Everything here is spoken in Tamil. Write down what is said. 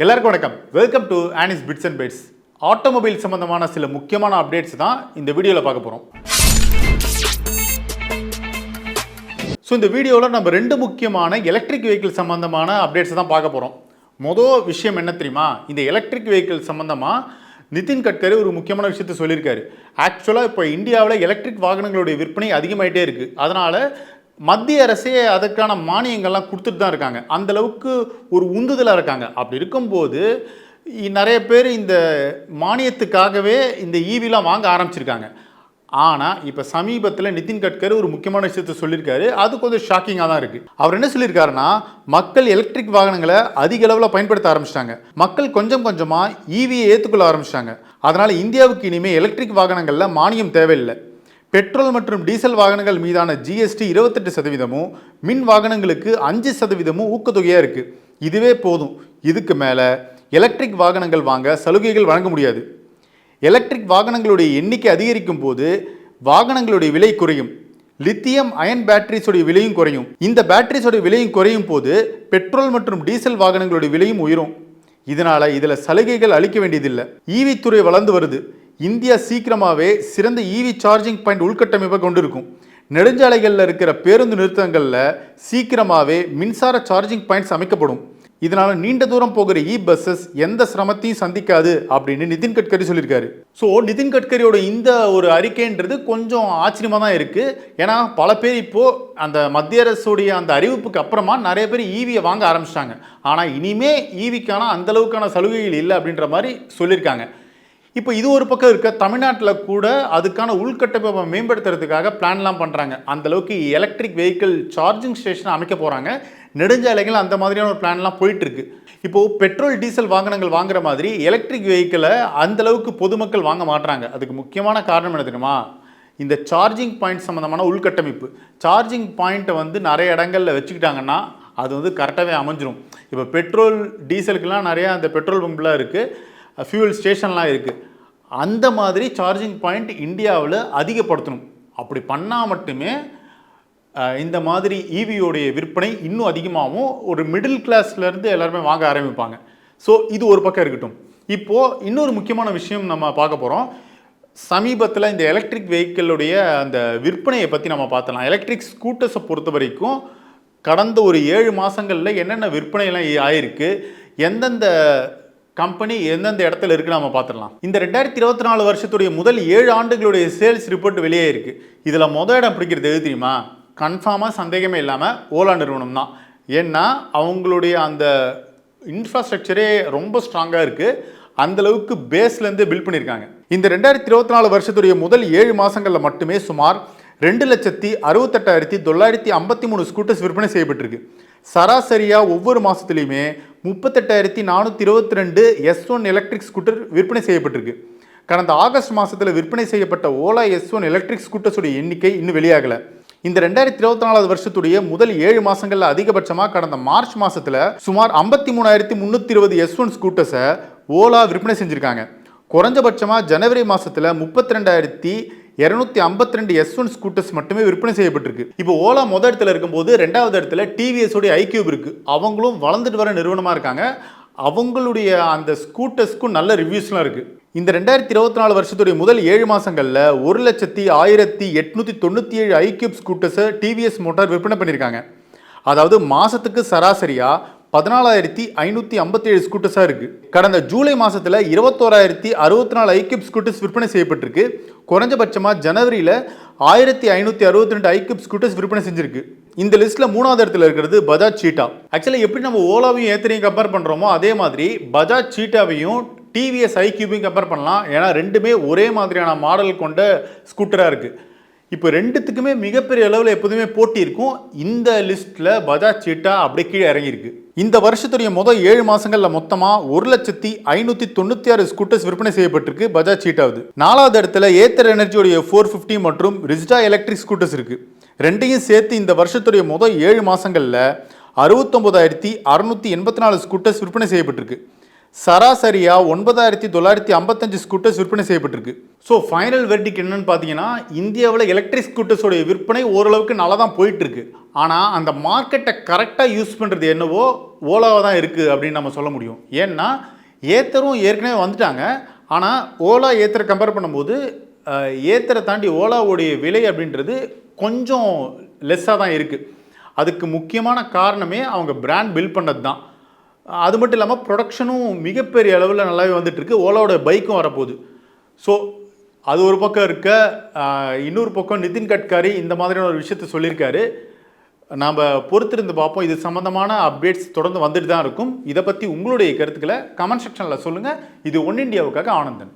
எல்லாருக்கும் வணக்கம். Welcome to Annie's bits and bytes automobile சம்பந்தமான சில முக்கியமான அப்டேட்ஸ் தான் இந்த வீடியோவில் பார்க்க போகிறோம் ஸோ இந்த வீடியோவில் நம்ம ரெண்டு முக்கியமான எலக்ட்ரிக் வெஹிக்கிள் சம்பந்தமான அப்டேட்ஸ் தான் பார்க்க போகிறோம் மொதல் விஷயம் என்ன தெரியுமா? இந்த எலக்ட்ரிக் வெஹிக்கிள் சம்பந்தமாக நிதின் கட்கரி ஒரு முக்கியமான விஷயத்த சொல்லியிருக்காரு. ஆக்சுவலாக இப்போ இந்தியாவில் எலக்ட்ரிக் வாகனங்களுடைய விற்பனை அதிகமாகிட்டே இருக்குது அதனால் மத்திய அரசே அதற்கான மானியங்கள்லாம் கொடுத்துட்டு தான் இருக்காங்க. அந்த அளவுக்கு ஒரு உந்துதலாக இருக்காங்க. அப்படி இருக்கும்போது நிறைய பேர் இந்த மானியத்துக்காகவே இந்த ஈவிலாம் வாங்க ஆரம்பிச்சிருக்காங்க. ஆனால் இப்போ சமீபத்தில் நிதின் கட்கரி ஒரு முக்கியமான விஷயத்த சொல்லியிருக்காரு அது கொஞ்சம் ஷாக்கிங்காக தான் இருக்குது அவர் என்ன சொல்லியிருக்காருன்னா மக்கள் எலக்ட்ரிக் வாகனங்களை அதிக அளவில் பயன்படுத்த ஆரம்பிச்சிட்டாங்க. மக்கள் கொஞ்சம் கொஞ்சமாக ஈவியை ஏற்றுக்கொள்ள ஆரம்பிச்சிட்டாங்க. அதனால் இந்தியாவுக்கு இனிமேல் எலக்ட்ரிக் வாகனங்களில் மானியம் தேவையில்லை. பெட்ரோல் மற்றும் டீசல் வாகனங்கள் மீதான ஜிஎஸ்டி இருபத்தெட்டு சதவீதமும் மின் வாகனங்களுக்கு அஞ்சு சதவீதமும் ஊக்கத்தொகையாக இருக்குது இதுவே போதும். இதுக்கு மேலே எலக்ட்ரிக் வாகனங்கள் வாங்க சலுகைகள் வழங்க முடியாது. எலக்ட்ரிக் வாகனங்களுடைய எண்ணிக்கை அதிகரிக்கும் போது வாகனங்களுடைய விலை குறையும். லித்தியம் அயன் பேட்டரிஸோடைய விலையும் குறையும். இந்த பேட்டரிஸோட விலையும் குறையும் போது பெட்ரோல் மற்றும் டீசல் வாகனங்களுடைய விலையும் உயரும். இதனால் இதில் சலுகைகள் அளிக்க வேண்டியதில்லை. ஈவி துறை வளர்ந்து வருது. இந்தியா சீக்கிரமாகவே சிறந்த ஈவி சார்ஜிங் பாயிண்ட் உள்கட்டமைப்பை கொண்டிருக்கும். நெடுஞ்சாலைகளில் இருக்கிற பேருந்து நிறுத்தங்களில் சீக்கிரமாகவே மின்சார சார்ஜிங் பாயிண்ட்ஸ் அமைக்கப்படும். இதனால் நீண்ட தூரம் போகிற இ பஸ்ஸஸ் எந்த சிரமத்தையும் சந்திக்காது அப்படின்னு நிதின் கட்கரி சொல்லியிருக்காரு. ஸோ நிதின் கட்கரியோட இந்த ஒரு அறிக்கைன்றது கொஞ்சம் ஆச்சரியமாக தான் இருக்குது ஏன்னா பல பேர் இப்போது அந்த மத்திய அரசுடைய அந்த அறிவிப்புக்கு அப்புறமா நிறைய பேர் ஈவியை வாங்க ஆரம்பிச்சிட்டாங்க. ஆனால் இனிமே ஈவிக்கான அந்த அளவுக்கான சலுகைகள் இல்லை அப்படின்ற மாதிரி சொல்லியிருக்காங்க. இப்போ இது ஒரு பக்கம் இருக்க. தமிழ்நாட்டில் கூட அதுக்கான உள்கட்டமைப்பை மேம்படுத்துறதுக்காக பிளான்லாம் பண்ணுறாங்க அந்தளவுக்கு எலக்ட்ரிக் வெஹிக்கிள் சார்ஜிங் ஸ்டேஷன் அமைக்க போகிறாங்க நெடுஞ்சாலைகள் அந்த மாதிரியான ஒரு பிளான்லாம் போயிட்டுருக்கு. இப்போது பெட்ரோல் டீசல் வாகனங்கள் வாங்குற மாதிரி எலக்ட்ரிக் வெஹிக்கிளை அந்தளவுக்கு பொதுமக்கள் வாங்க மாட்டுறாங்க அதுக்கு முக்கியமான காரணம் என்ன தெரியுமா? இந்த சார்ஜிங் பாயிண்ட் சம்மந்தமான உள்கட்டமைப்பு. சார்ஜிங் பாயிண்ட்டை வந்து நிறைய இடங்களில் வச்சுக்கிட்டாங்கன்னா அது வந்து கரெக்டாகவே அமைஞ்சிரும். இப்போ பெட்ரோல் டீசலுக்கெல்லாம் நிறையா அந்த பெட்ரோல் பம்ப்லாம் இருக்குது ஃபியூல் ஸ்டேஷன்லாம் இருக்குது அந்த மாதிரி சார்ஜிங் பாயிண்ட் இந்தியாவில் அதிகப்படுத்தணும். அப்படி பண்ணால் மட்டுமே இந்த மாதிரி ஈவியோடைய விற்பனை இன்னும் அதிகமாகவும் ஒரு மிடில் கிளாஸ்லேருந்து எல்லாருமே வாங்க ஆரம்பிப்பாங்க. ஸோ இது ஒரு பக்கம் இருக்கட்டும். இப்போது இன்னொரு முக்கியமான விஷயம் நம்ம பார்க்க போகிறோம் சமீபத்தில் இந்த எலக்ட்ரிக் வெஹிக்கிளுடைய அந்த விற்பனையை பற்றி நம்ம பார்த்தலாம் எலக்ட்ரிக் ஸ்கூட்டர்ஸை பொறுத்த வரைக்கும் கடந்த ஒரு ஏழு மாதங்களில் என்னென்ன விற்பனையெல்லாம் ஆயிருக்கு எந்தெந்த கம்பெனி எந்தெந்த இடத்துல இருக்குன்னு நம்ம பார்த்துடலாம் இந்த ரெண்டாயிரத்தி இருபத்தி நாலு வருஷத்துடைய முதல் ஏழு ஆண்டுகளுடைய சேல்ஸ் ரிப்போர்ட் வெளியே இருக்கு. இதில் மொதல் இடம் பிடிக்கிறது எது தெரியுமா? கன்ஃபார்மாக சந்தேகமே இல்லாமல் ஓலா நிறுவனம் தான். ஏன்னா அவங்களுடைய அந்த இன்ஃப்ராஸ்ட்ரக்சரே ரொம்ப ஸ்ட்ராங்காக இருக்குது அந்த அளவுக்கு பேஸ்லேருந்து பில்ட் பண்ணியிருக்காங்க இந்த ரெண்டாயிரத்தி இருபத்தி நாலு வருஷத்துடைய முதல் ஏழு மாதங்களில் மட்டுமே சுமார் ரெண்டு லட்சத்தி அறுபத்தெட்டாயிரத்தி தொள்ளாயிரத்தி ஐம்பத்தி மூணு ஸ்கூட்டர்ஸ் விற்பனை செய்யப்பட்டிருக்கு. சராசரியாக ஒவ்வொரு மாதத்துலையுமே முப்பத்தெட்டாயிரத்தி நானூற்றி இருபத்தி ரெண்டு எஸ் ஒன் எலக்ட்ரிக் ஸ்கூட்டர் விற்பனை செய்யப்பட்டிருக்கு. கடந்த ஆகஸ்ட் மாதத்தில் விற்பனை செய்யப்பட்ட ஓலா எஸ் ஒன் எலக்ட்ரிக் ஸ்கூட்டர்ஸுடைய எண்ணிக்கை இன்னும் வெளியாகலை. இந்த ரெண்டாயிரத்தி இருபத்தி நாலாவது வருஷத்துடைய முதல் ஏழு மாதங்களில் அதிகபட்சமாக கடந்த மார்ச் மாதத்தில் சுமார் ஐம்பத்தி மூணாயிரத்தி முந்நூற்றி இருபது எஸ் ஒன் ஸ்கூட்டர்ஸை ஓலா விற்பனை செஞ்சுருக்காங்க. குறைஞ்சபட்சமாக ஜனவரி மாதத்தில் முப்பத்தி ரெண்டாயிரத்தி இரநூத்தி ஐம்பத்தி ரெண்டு எஸ் ஒன் ஸ்கூட்டர்ஸ் மட்டுமே விற்பனை செய்யப்பட்டிருக்கு. இப்போ ஓலா மொதல் இடத்துல இருக்கும்போது ரெண்டாவது இடத்துல டிவிஎஸ் உடைய ஐக்யூப் இருக்கு. அவங்களும் வளர்ந்துட்டு வர நிறுவனமாக இருக்காங்க. அவங்களுடைய அந்த ஸ்கூட்டர்ஸ்க்கும் நல்ல ரிவ்யூஸ்லாம் இருக்குது இந்த ரெண்டாயிரத்தி இருபத்தி நாலு வருஷத்துடைய முதல் ஏழு மாதங்களில் ஒரு லட்சத்தி ஆயிரத்தி எட்நூற்றி தொண்ணூற்றி ஏழு ஐக்யூப் ஸ்கூட்டர்ஸை டிவிஎஸ் மோட்டார் விற்பனை பண்ணியிருக்காங்க. அதாவது மாதத்துக்கு சராசரியாக பதினாலாயிரத்தி ஐநூற்றி ஐம்பத்தேழு ஸ்கூட்டர்ஸாக இருக்குது கடந்த ஜூலை மாதத்தில் இருபத்தோராயிரத்தி அறுபத்தி நாலு ஐக்கிப் ஸ்கூட்டர்ஸ் விற்பனை செய்யப்பட்டிருக்கு. குறைஞ்சபட்சமாக ஜனவரியில் ஆயிரத்தி ஐநூற்றி அறுபத்தி ரெண்டு ஐக்கிப் ஸ்கூட்டர்ஸ் விற்பனை செஞ்சிருக்கு. இந்த லிஸ்ட்டில் மூணாவது இடத்துல இருக்கிறது பஜாஜ் சீட்டா ஆக்சுவலி எப்படி நம்ம ஓலாவையும் ஏத்தனையும் கம்பேர் பண்ணுறோமோ அதே மாதிரி பஜாஜ் சீட்டாவையும் டிவிஎஸ் ஐக்யூபையும் கம்பேர் பண்ணலாம். ஏன்னா ரெண்டுமே ஒரே மாதிரியான மாடல் கொண்ட ஸ்கூட்டராக இருக்குது இப்போ ரெண்டுத்துக்குமே மிகப்பெரிய அளவில் எப்போதுமே போட்டி இருக்கும். இந்த லிஸ்ட்டில் பஜாஜ் சீட்டா அப்படியே கீழே இறங்கியிருக்கு. இந்த வருஷத்துடைய முதல் ஏழு மாதங்களில் மொத்தமாக ஒரு லட்சத்தி ஐநூற்றி தொண்ணூற்றி ஆறு ஸ்கூட்டர்ஸ் விற்பனை செய்யப்பட்டிருக்கு பஜாஜ் சீட்டாவது. நாலாவது இடத்துல ஏத்தர் எனர்ஜியோடைய ஃபோர் ஃபிஃப்டி மற்றும் ரிஸ்டா எலக்ட்ரிக் ஸ்கூட்டர்ஸ் இருக்குது ரெண்டையும் சேர்த்து இந்த வருஷத்துடைய முதல் ஏழு மாதங்களில் அறுபத்தொம்போதாயிரத்தி அறுநூற்றி எண்பத்தி நாலு ஸ்கூட்டர்ஸ் விற்பனை செய்யப்பட்டிருக்கு. சராசரியாக ஒன்பதாயிரத்தி தொள்ளாயிரத்தி ஐம்பத்தஞ்சு ஸ்கூட்டர்ஸ் விற்பனை செய்யப்பட்டிருக்கு. ஸோ ஃபைனல் வெர்டிக் என்னன்னு பார்த்தீங்கன்னா இந்தியாவில் எலக்ட்ரிக் ஸ்கூட்டர்ஸோடைய விற்பனை ஓரளவுக்கு நல்லா தான் போயிட்டுருக்கு. ஆனால் அந்த மார்க்கெட்டை கரெக்டாக யூஸ் பண்ணுறது என்னவோ ஓலாவாக தான் இருக்குது அப்படின்னு நம்ம சொல்ல முடியும். ஏன்னா ஏத்தரும் ஏற்கனவே வந்துட்டாங்க. ஆனால் ஓலா ஏத்தரை கம்பேர் பண்ணும்போது ஏத்தரை தாண்டி ஓலாவுடைய விலை அப்படின்றது கொஞ்சம் லெஸ்ஸாக தான் இருக்குது அதுக்கு முக்கியமான காரணமே அவங்க பிராண்ட் பில்ட் பண்ணது தான் அது மட்டும் இல்லாமல் ப்ரொடக்ஷனும் மிகப்பெரிய அளவில் நல்லாவே வந்துட்டுருக்கு. ஓலாவோட பைக்கும் வரப்போகுது. ஸோ அது ஒரு பக்கம் இருக்க இன்னொரு பக்கம் நிதின் கட்காரி இந்த மாதிரியான ஒரு விஷயத்த சொல்லியிருக்காரு. நாம் பொறுத்திருந்து பார்ப்போம். இது சம்மந்தமான அப்டேட்ஸ் தொடர்ந்து வந்துட்டு தான் இருக்கும். இதை பற்றி உங்களுடைய கருத்துக்களை கமெண்ட் செக்ஷனில் சொல்லுங்கள் இது ஒன் இந்தியாவுக்காக ஆனந்தன்.